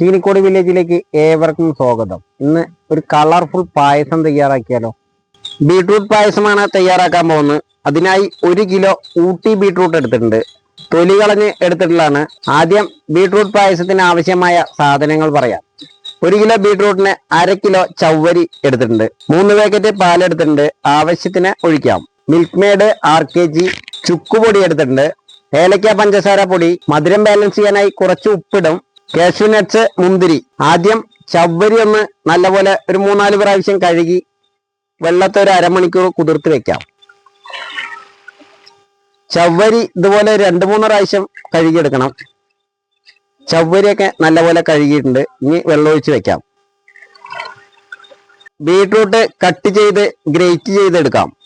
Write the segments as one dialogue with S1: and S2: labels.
S1: ചീനിക്കോട് വില്ലേജിലേക്ക് ഏവർക്കും സ്വാഗതം. ഇന്ന് ഒരു കളർഫുൾ പായസം തയ്യാറാക്കിയാലോ? ബീട്രൂട്ട് പായസമാണ് തയ്യാറാക്കാൻ പോകുന്നത്. അതിനായി ഒരു കിലോ ഊട്ടി ബീട്രൂട്ട് എടുത്തിട്ടുണ്ട്. തൊലി കളഞ്ഞ് എടുത്തിട്ടുള്ളതാണ്. ആദ്യം ബീട്രൂട്ട് പായസത്തിന് ആവശ്യമായ സാധനങ്ങൾ പറയാം. ഒരു കിലോ ബീട്രൂട്ടിന് അര കിലോ ചവ്വരി എടുത്തിട്ടുണ്ട്. മൂന്ന് പാക്കറ്റ് പാലെടുത്തിട്ടുണ്ട്. ആവശ്യത്തിന് ഒഴിക്കാം. Milk made R K G ചുക്കുപൊടി എടുത്തിട്ടുണ്ട്. ഏലക്ക പഞ്ചസാര പൊടി മധുരം ബാലൻസ് ചെയ്യാനായി കുറച്ച് ഉപ്പിടും. കാഷ്യൂ നട്ട്സ് മുന്തിരി. ആദ്യം ചവ്വരി ഒന്ന് നല്ലപോലെ ഒരു മൂന്നാൽ പ്രാവശ്യം കഴുകി വെള്ളത്തെ ഒരു അരമണിക്കൂർ കുതിർത്ത് വെക്കാം. ചവ്വരി ഇതുപോലെ രണ്ട് മൂന്ന് പ്രാവശ്യം കഴുകിയെടുക്കണം. ചവ്വരിയൊക്കെ നല്ലപോലെ കഴുകിയിട്ടുണ്ട്. ഇനി വെള്ളമൊഴിച്ച് വെക്കാം. ബീട്രൂട്ട് കട്ട് ചെയ്ത് ഗ്രേറ്റ് ചെയ്തെടുക്കാം.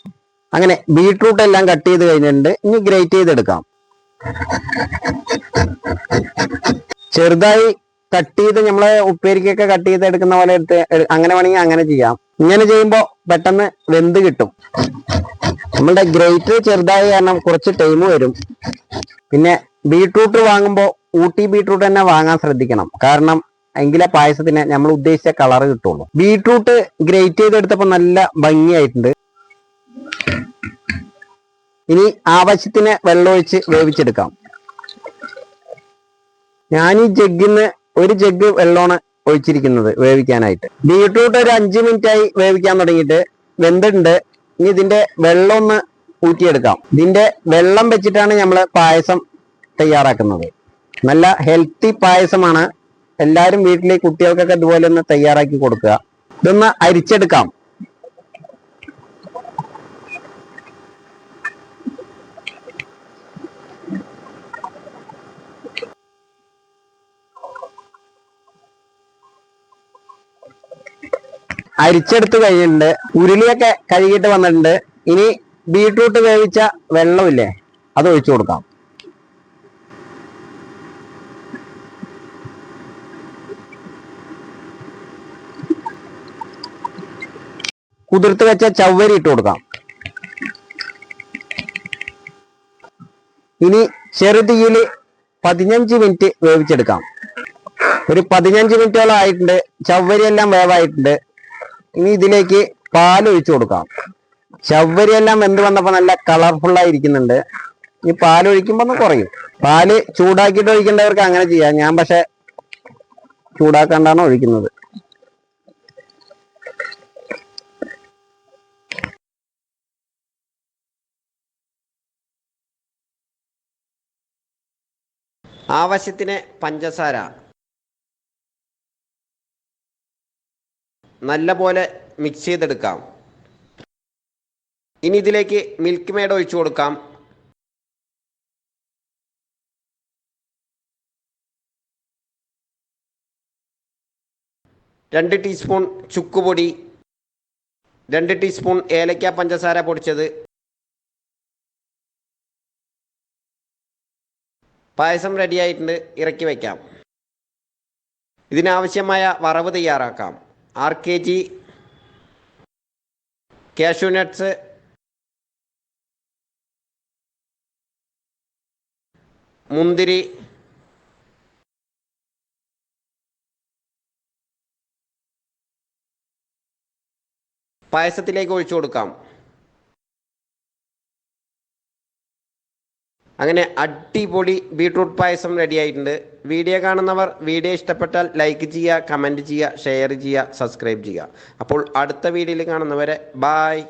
S1: അങ്ങനെ ബീട്രൂട്ട് എല്ലാം കട്ട് ചെയ്ത് കഴിഞ്ഞിട്ടുണ്ട്. ഇനി ഗ്രേറ്റ് ചെയ്തെടുക്കാം. ചെറുതായി കട്ട് ചെയ്ത് നമ്മൾ ഉപ്പേരിക്കൊക്കെ കട്ട് ചെയ്ത് എടുക്കുന്ന പോലെ എടുത്ത് അങ്ങനെ വേണമെങ്കിൽ അങ്ങനെ ചെയ്യാം. ഇങ്ങനെ ചെയ്യുമ്പോൾ പെട്ടെന്ന് വെന്ത് കിട്ടും. നമ്മളുടെ ഗ്രേറ്റ് ചെറുതായി കാരണം കുറച്ച് ടൈം വരും. പിന്നെ ബീട്രൂട്ട് വാങ്ങുമ്പോൾ ഊട്ടി ബീട്രൂട്ട് തന്നെ വാങ്ങാൻ ശ്രദ്ധിക്കണം. കാരണം എങ്കിലേ പായസത്തിന് നമ്മൾ ഉദ്ദേശിച്ച കളർ കിട്ടുള്ളൂ. ബീട്രൂട്ട് ഗ്രേറ്റ് ചെയ്തെടുത്തപ്പോൾ നല്ല ഭംഗിയായിട്ടുണ്ട്. ഇനി ആവശ്യത്തിന് വെള്ളമൊഴിച്ച് വേവിച്ചെടുക്കാം. ഞാൻ ഈ ജഗ്ഗിന്ന് ഒരു ജഗ്ഗ് വെള്ളമാണ് ഒഴിച്ചിരിക്കുന്നത് വേവിക്കാനായിട്ട്. ബീട്രൂട്ട് ഒരു അഞ്ച് മിനിറ്റ് ആയി വേവിക്കാൻ തുടങ്ങിയിട്ട് വെന്തിട്ടുണ്ട്. ഇനി ഇതിന്റെ വെള്ളം ഒന്ന് ഊറ്റിയെടുക്കാം. ഇതിന്റെ വെള്ളം വെച്ചിട്ടാണ് നമ്മൾ പായസം തയ്യാറാക്കുന്നത്. നല്ല ഹെൽത്തി പായസമാണ്. എല്ലാവരും വീട്ടിലെ കുട്ടികൾക്കൊക്കെ ഇതുപോലെ ഒന്ന് തയ്യാറാക്കി കൊടുക്കുക. ഇതൊന്ന് അരിച്ചെടുക്കാം. അരിച്ചെടുത്ത് കഴിഞ്ഞിട്ടുണ്ട്. ഉരുളിയൊക്കെ കഴുകിയിട്ട് വന്നിട്ടുണ്ട്. ഇനി ബീട്രൂട്ട് വേവിച്ച വെള്ളമില്ലേ അത് ഒഴിച്ചു കൊടുക്കാം. കുതിർത്ത് വെച്ച ചവ്വരി ഇട്ട് കൊടുക്കാം. ഇനി ചെറുതീയിൽ പതിനഞ്ച് മിനിറ്റ് വേവിച്ചെടുക്കാം. ഒരു പതിനഞ്ച് മിനിറ്റോളം ആയിട്ടുണ്ട്. ചവ്വരി എല്ലാം വേവായിട്ടുണ്ട്. ഇനി ഇതിലേക്ക് പാൽ ഒഴിച്ചു കൊടുക്കാം. ചവ്വരി എല്ലാം വെന്ത് വന്നപ്പോൾ നല്ല കളർഫുൾ ആയിരിക്കുന്നുണ്ട്. ഈ പാൽ ഒഴിക്കുമ്പോൾ ഒന്ന് കുറയും. പാൽ ചൂടാക്കിയിട്ട് ഒഴിക്കേണ്ടവർക്ക് അങ്ങനെ ചെയ്യാം. ഞാൻ പക്ഷെ ചൂടാക്കാണ്ടാണ് ഒഴിക്കുന്നത്. ആവശ്യത്തിന് പഞ്ചസാര നല്ല പോലെ മിക്സ് ചെയ്തെടുക്കാം. ഇനി ഇതിലേക്ക് മിൽക്ക് മേഡ് ഒഴിച്ചു കൊടുക്കാം. രണ്ട് ടീസ്പൂൺ ചുക്കുപൊടി. രണ്ട് ടീസ്പൂൺ ഏലക്ക പഞ്ചസാര പൊടിച്ചത്. പായസം റെഡിയായിട്ടുണ്ട് ഇറക്കി വയ്ക്കാം ഇതിനാവശ്യമായ വറവ് തയ്യാറാക്കാം. R K G cashew nuts മുന്തിരി പായസത്തിലേക്ക് ഒഴിച്ചു കൊടുക്കാം. അങ്ങനെ അടിപൊളി ബീട്രൂട്ട് പായസം റെഡിയായിട്ടുണ്ട്. വീഡിയോ കാണുന്നവർ വീഡിയോ ഇഷ്ടപ്പെട്ടാൽ ലൈക്ക് ചെയ്യുക കമന്റ് ചെയ്യുക ഷെയർ ചെയ്യുക സബ്സ്ക്രൈബ് ചെയ്യുക. അപ്പോൾ അടുത്ത വീഡിയോയിൽ കാണുന്നവരെ ബായ്